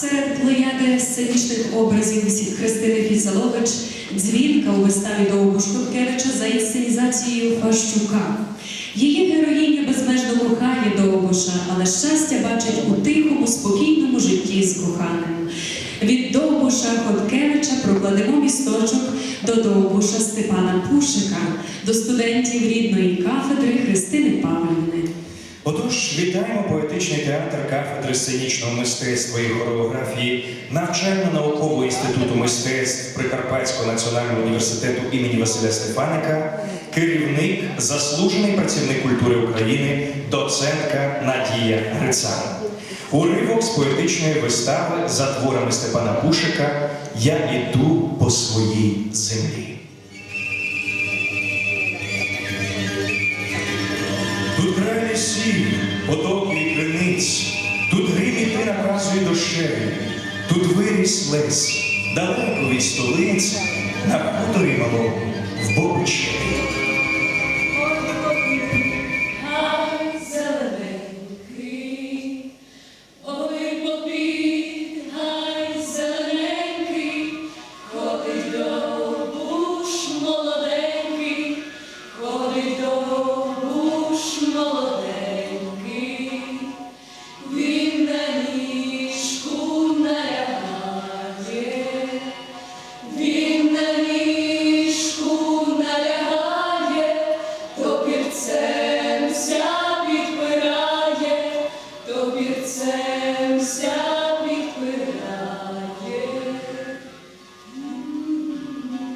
Серед плеяди сценічних образів висить Христини Фіцелович, дзвінка у виставі Довбуш Хоткевича за інсценізацією Фащука. Її героїня безмежно кохає Довбуша, але щастя бачить у тихому, спокійному житті з коханим. Від Довбуша Хоткевича прокладемо місточок до Довбуша Степана Пушика, до студентів рідної кафедри Христини Павлівни. Отож, вітаємо поетичний театр кафедри сценічного мистецтва і хореографії навчально-наукового інституту мистецтв Прикарпатського національного університету імені Василя Стефаника, керівник, заслужений працівник культури України, доцентка Надія Грицан. Уривок з поетичної вистави за творами Степана Пушика Я іду по своїй землі. Потоки і криниць, тут грім іти наказує дощеві, тут виріс лесь, далеко від столиць, на хуторі малому, в Бобичеві.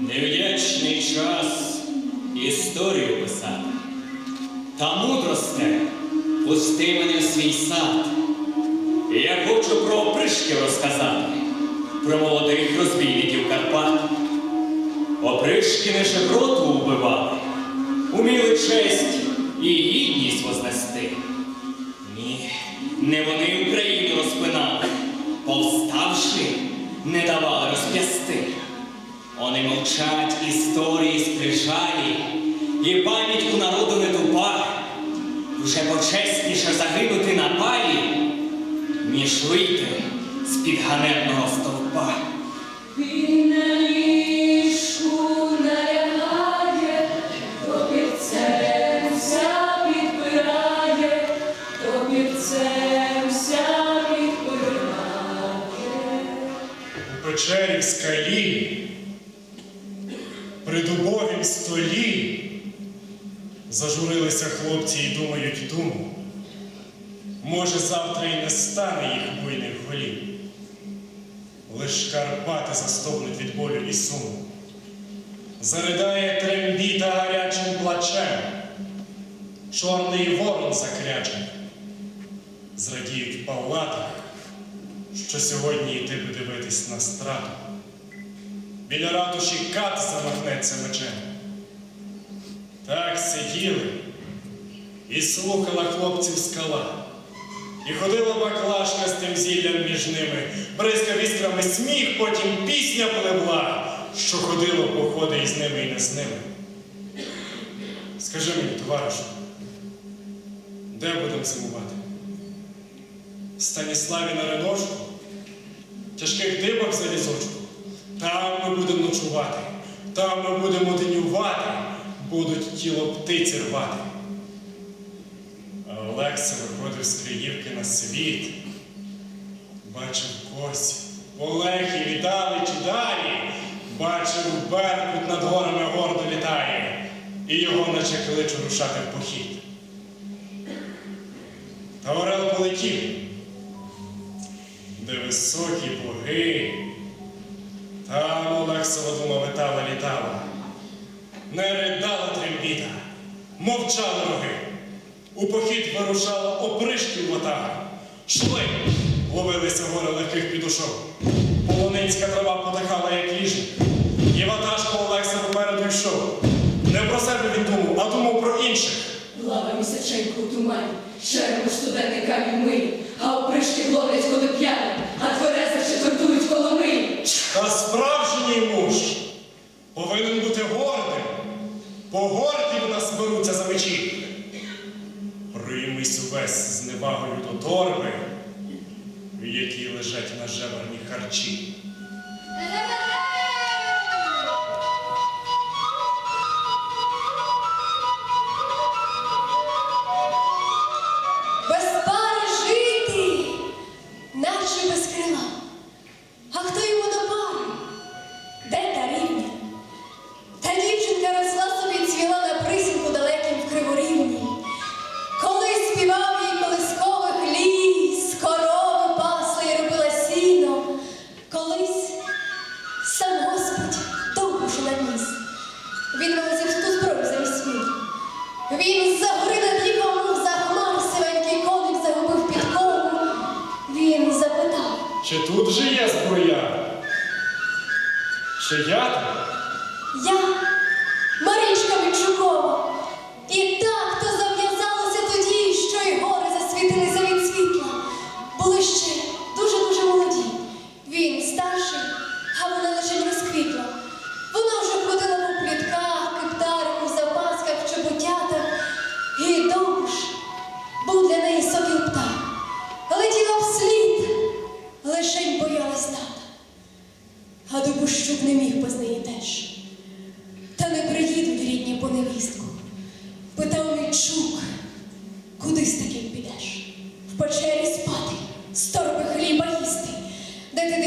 Невдячний час історію писати. Та мудросте, пусти мене в свій сад. Я хочу про опришки розказати, про молодих розбійників Карпат. Опришки не шеброту убивали, уміли честь і гідність вознести. Ні, не вони Україну розпинали, повставши, не давали розп'ясти. Вони мовчать історії скрижалі, і пам'ять у народу не тупа. Вже почесніше загинути на палі, ніж вийти з-під ганебного стовпа. Він на ліжку налягає, то пірцем ся підпирає, то пірцем ся підпирає. У печері в скалі, при дубовім столі зажурилися хлопці і думають думу. Може, завтра і не стане їх буйних голів. Лиш Карпати застогнуть від болю і суму. Заридає трембіта гарячим плачем, чорний ворон закряче. Зрадіють палатах, що сьогодні йти дивитись на страту. Біля ратуші кат замахнеться мечем. Так сиділи і слухала хлопців скала. І ходила баклажка з тим зіллям між ними, бризкав іскрами сміх, потім пісня плевла, що ходило походи із ними і не з ними. Скажи мені, товаришу, де будемо зимувати? В Станіславі на Реношку? Тяжких дибах за лізочку? Там ми будемо ночувати, там ми будемо денювати, будуть тіло птиці рвати. А Олекса виходив з Криївки на світ, бачив косі, полехи віддали чи далі, бачив беркут над горами гордо літає, і його наче кличу рушати в похід. Та Орел полетів, де високі боги, Олексова дума витала літала, не ридала трембіта, мовчали роги. У похід вирушала опришків ватага. Шли, ловилися гори легких підушок. Полонинська трава потихала, як їжа. І ватажко Олекса попереду йшов. Не про себе він думав, а думав про інших. Лава місяченьку у тумані, шеремо студенти камінь милі, а опришки ловлять, коли п'яні, а твереза четвертують коломиї. Та справжній муж повинен бути гордим, бо горді в нас беруться за мечі. Приймись увесь з невагою до торби, в якій лежать лежать на жебрані харчі. Чи тут же є зброя? Чи я я Маришка Мічукова.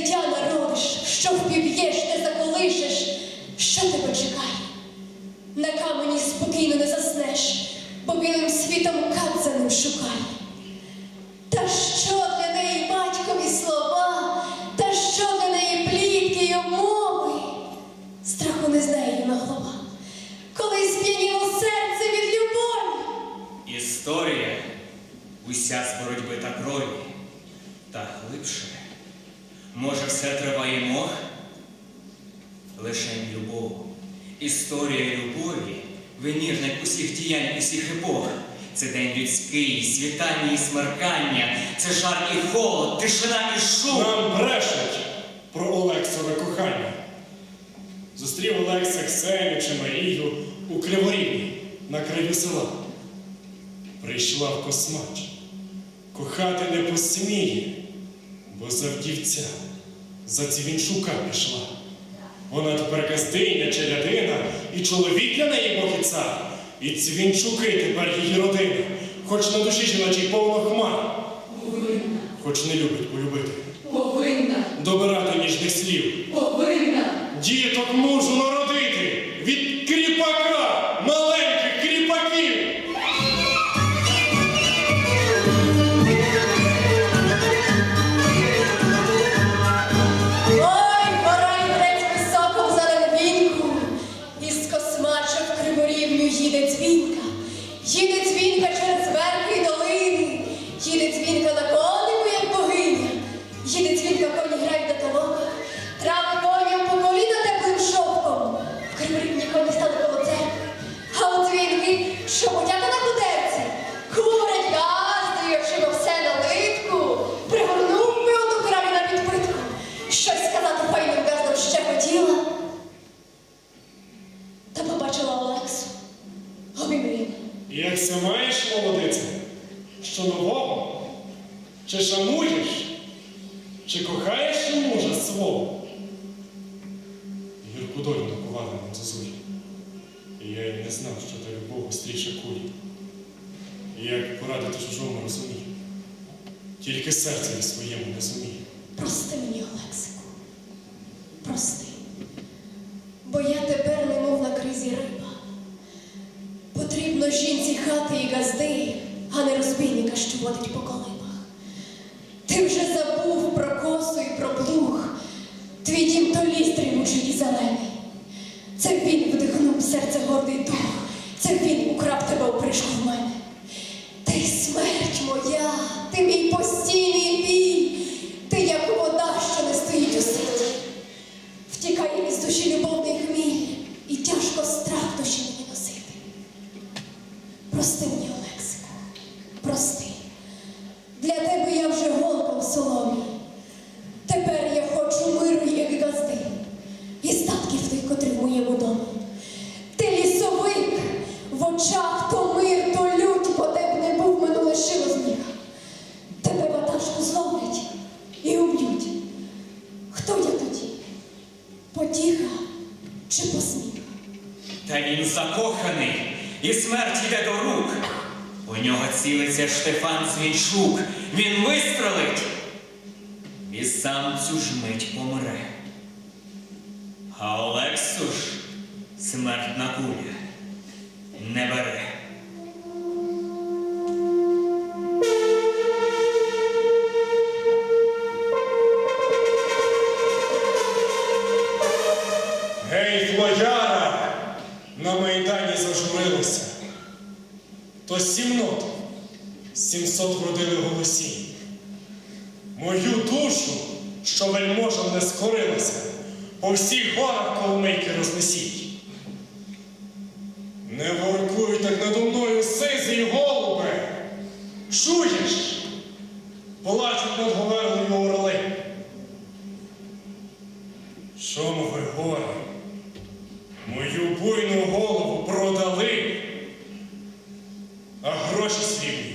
Дитя народиш, що впів'єш, не заколишеш, що тебе чекає? На камені спокійно не заснеш, бо білим світом кат за ним шукає. Та що для неї батькові слова, та що для неї плітки й умови? Страху не знає юна голова, коли сп'яніло серце від любові. Історія уся з боротьби та крові, та глибше. Може, все триває мох? Лишень любов. Історія любові вимірник усіх діянь усіх епох. Це день людський, світання і смеркання, це жар і холод, тишина і шум. Нам брешуть про Олексове кохання. Зустрів Олекса Ксеню чи Марію у Криворівні на краю села. Прийшла в космач. Кохати не посміє, бо за вдівця, за цівінчука пішла. Вона тепер газдиня, челядина, і чоловік для неї Бог і цар, і цвінчуки тепер її родина, хоч на душі жіночій повно хмар, Повинна, хоч не любить полюбити. повинна, добирати ніжних слів, повинна. діток мужу народити Обімріла. Як це маєш, молодице, що нового? Чи шануєш, чи кохаєш мужа свого? Гірку долю накували нам зозулі. І я й не знав, що та любов гостріше кулі. І як порадити чужому розумію. Тільки серцеві своєму не зумію. Прости мені, Олексику. Прости. Бо я тепер немов на кризі риба. Потрібно жінці хати і газди, а не розбійника, що водить по колимах. Ти вже забув про косу і про плуг. Твій дім то ліс тримучий і зелений. Це він вдихнув серце гордий дух. Для тебе я вже голка в соломі. Тепер я хочу миру, як газди, і статків тих, котрі моєму дому. Ти лісовик в очах то мир, то лють, бо де б не був, мене лишило з них. Тебе ватажку зловлять і уб'ють. Хто я тоді? Потіха чи посміх? Та він закоханий, і смерть йде до рук. У нього цілиться Штефан Звінчук. Він вистрелить. І сам цю ж мить помре. А Олексу ж смертна куля не бере. Скорилася, по всіх горах коломийки рознесіть. Не воркуй так надо мною сизий голубе. Чуєш? Плачуть над говерлою орли. Чому ви горе? Мою буйну голову продали, а гроші срібні